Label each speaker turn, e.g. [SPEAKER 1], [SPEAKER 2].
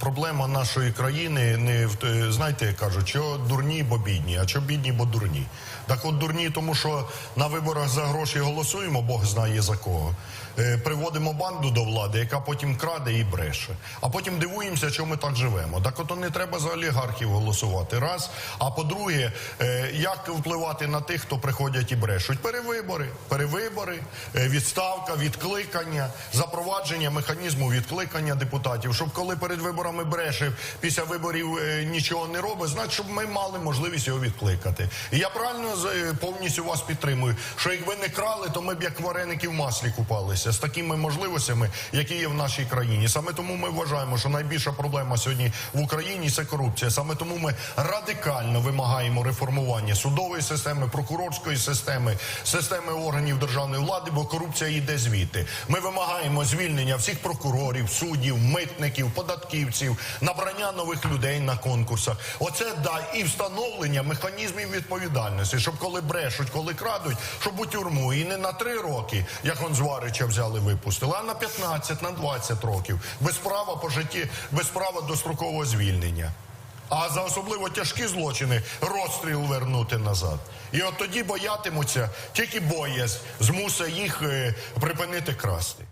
[SPEAKER 1] проблема нашої країни не в знаєте, як кажуть, що дурні, бо бідні, а що бідні, бо дурні. Так от дурні, тому що на виборах за гроші голосуємо, Бог знає за кого. Е, Приводимо банду до влади, яка потім краде і бреше. А потім дивуємося, що ми так живемо. Так от не треба за олігархів голосувати. Раз. А по-друге, е, як впливати на тих, хто приходять і брешуть? Перевибори, перевибори, е, відставка, відкликання, запровадження механізму відкликання депутатів, щоб коли перед виборами бреше, після виборів е, нічого не робить, значить, щоб ми мали можливість його відкликати. І я правильно е, повністю вас підтримую, що якби не крали, то ми б як вареники в маслі купалися з такими можливостями, які є в нашій країні. Саме тому ми вважаємо, що найбільша проблема сьогодні в Україні це корупція. Саме тому ми радикально вимагаємо реформування судової системи, прокурорської системи, системи органів державної влади, бо корупція йде звідти. Ми вимагаємо звільнення всіх прокурорів, суддів, митників, податківців, набрання нових людей на конкурсах. Оце да і встановлення механізмів відповідальності, щоб коли брешуть, коли крадуть, щоб у тюрму і не на три роки, як он зварича взяли, випустили, а на 15, на 20 років, без права по житті, без права дострокового звільнення. А за особливо тяжкі злочини розстріл вернути назад. І от тоді боятимуться, тільки боязнь змусить їх е, припинити красти.